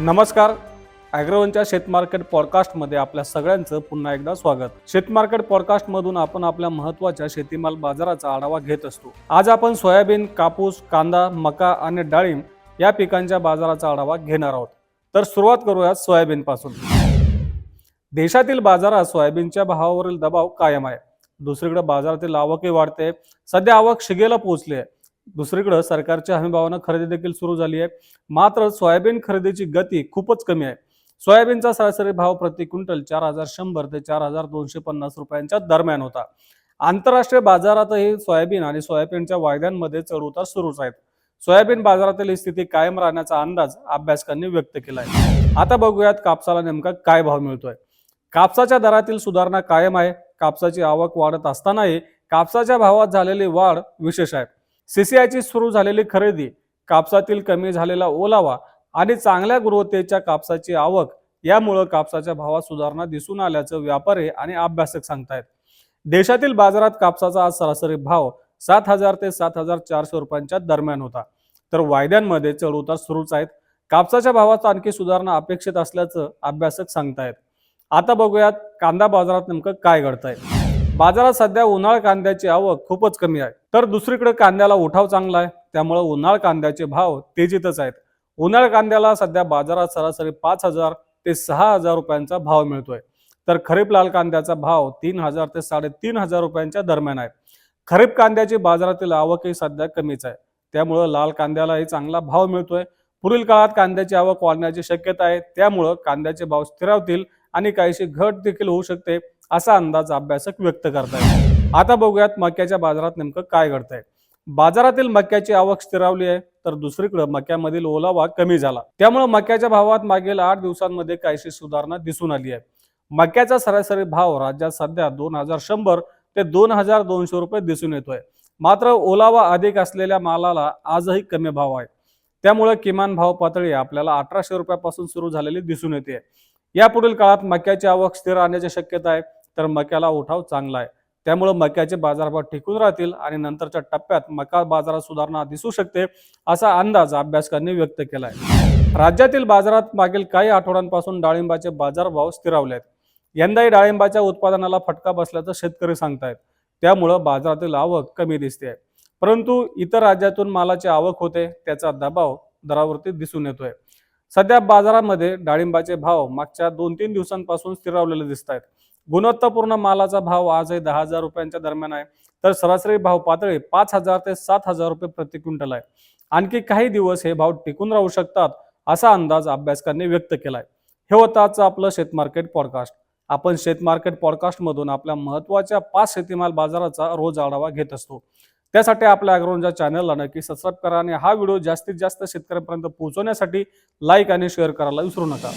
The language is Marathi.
नमस्कार. ॲग्रोवनच्या शेतमार्केट पॉडकास्टमध्ये आपल्या सगळ्यांचं पुन्हा एकदा स्वागत. शेतमार्केट पॉडकास्टमधून आपण आपल्या महत्त्वाच्या शेतीमाल बाजाराचा आढावा घेत असतो. आज आपण सोयाबीन कापूस कांदा मका आणि डाळिंब या पिकांच्या बाजाराचा आढावा घेणार आहोत. तर सुरुवात करूया सोयाबीनपासून देशातील बाजारात सोयाबीनच्या भावावरील दबाव कायम आहे. दुसरीकडे बाजारातील आवकही वाढते. सध्या आवक शिगेला पोहोचली आहे. दुसरीकडं सरकारच्या हमीभावानं खरेदी देखील सुरू झाली आहे. मात्र सोयाबीन खरेदीची गती खूपच कमी आहे. सोयाबीनचा सरासरी भाव प्रति क्विंटल चार हजार शंभर ते चार हजार दोनशे पन्नास रुपयांच्या दरम्यान होता. आंतरराष्ट्रीय बाजारातही सोयाबीन आणि सोयाबीनच्या वायद्यांमध्ये चढउतार सुरूच आहेत. सोयाबीन बाजारातील ही स्थिती कायम राहण्याचा अंदाज अभ्यासकांनी व्यक्त केला आहे आता बघूयात कापसाला नेमका काय भाव मिळतोय. कापसाच्या दरातील सुधारणा कायम आहे. कापसाची आवक वाढत असतानाही कापसाच्या भावात झालेली वाढ विशेष आहे. सीसीआयची सुरू झालेली खरेदी कापसातील कमी झालेला ओलावा आणि चांगल्या गुणवत्तेच्या कापसाची आवक यामुळं कापसाच्या भावात सुधारणा दिसून आल्याचं व्यापारी आणि अभ्यासक सांगतायत. देशातील बाजारात कापसाचा आज सरासरी भाव सात हजार ते सात हजार चारशे रुपयांच्या दरम्यान होता. तर वायद्यांमध्ये चढउतार सुरूच आहेत. कापसाच्या भावात आणखी सुधारणा अपेक्षित असल्याचं अभ्यासक सांगतायत. आता बघूयात कांदा बाजारात नेमकं काय घडतंय. बाजारात सध्या उन्हाळ कांद्याची आवक खूपच कमी आहे. तर दुसरीकडे कांद्याला उठाव चांगला आहे. त्यामुळे उन्हाळ कांद्याचे भाव तेजीतच आहेत. उन्हाळ कांद्याला सध्या बाजारात सरासरी पाच हजार ते सहा हजार रुपयांचा भाव मिळतोय. तर खरीप लाल कांद्याचा भाव तीन हजार ते साडेतीन हजार रुपयांच्या दरम्यान आहे. खरीप कांद्याची बाजारातील आवकही सध्या कमीच आहे. त्यामुळं लाल कांद्यालाही चांगला भाव मिळतोय. पुढील काळात कांद्याची आवक वाढण्याची शक्यता आहे. त्यामुळं कांद्याचे भाव स्थिरावतील आणि काहीशी घट देखील होऊ शकते. असा अंदाज अभ्यासक व्यक्त करतायत. आता बघूयात मक्याच्या बाजारात नेमकं काय घडतंय. बाजारातील मक्याची आवक स्थिरावली आहे तर दुसरीकडे मक्यामधील ओलावा कमी झाला. त्यामुळे मक्याच्या भावात मागील आठ दिवसांमध्ये काहीशी सुधारणा दिसून आली आहे. मक्याचा सरासरी भाव राज्यात सध्या दोन हजार शंभर ते दोन हजार दोनशे रुपये दिसून येतोय. मात्र ओलावा अधिक असलेल्या मालाला आजही कमी भाव आहे. त्यामुळे किमान भाव पातळी आपल्याला अठराशे रुपयापासून सुरू झालेली दिसून येते. यापुढील काळात मक्याची आवक स्थिर आणण्याची शक्यता आहे. तर मक्याला उठाव चांगला आहे. त्यामुळे मक्याचे बाजारभाव टिकून राहतील आणि नंतरच्या टप्प्यात मका बाजारात सुधारणा दिसू शकते असा अंदाज अभ्यासकांनी व्यक्त केला आहे राज्यातील बाजारात मागील काही आठवड्यांपासून डाळिंबाचे बाजारभाव स्थिरावले आहेत यंदाही डाळिंबाच्या उत्पादनाला फटका बसल्याचं शेतकरी सांगतायत. त्यामुळं बाजारातील आवक कमी दिसते परंतु इतर राज्यातून मालाची आवक होते त्याचा दबाव दरावरती दिसून येतोय. सध्या बाजारामध्ये डाळिंबाचे भाव मागच्या दोन तीन दिवसांपासून स्थिरावलेले दिसत आहेत गुणवत्तापूर्ण मालाचा भाव आजही दहा हजार रुपयांच्या दरम्यान आहे. तर सरासरी भाव पातळी पाच हजार ते सात हजार रुपये प्रति क्विंटल आहे. आणखी काही दिवस हे भाव टिकून राहू शकतात असा अंदाज अभ्यासकांनी व्यक्त केलाय. हे होतं आजचं आपलं शेतमार्केट पॉडकास्ट. आपण शेतमार्केट पॉडकास्टमधून आपल्या महत्त्वाच्या पाच शेतीमाल बाजाराचा रोज आढावा घेत असतो. त्यासाठी आपल्या अॅग्रोनच्या चॅनलला नक्की सबस्क्राईब करा आणि हा व्हिडिओ जास्तीत जास्त शेतकऱ्यांपर्यंत पोहोचवण्यासाठी लाईक आणि शेअर करायला विसरू नका.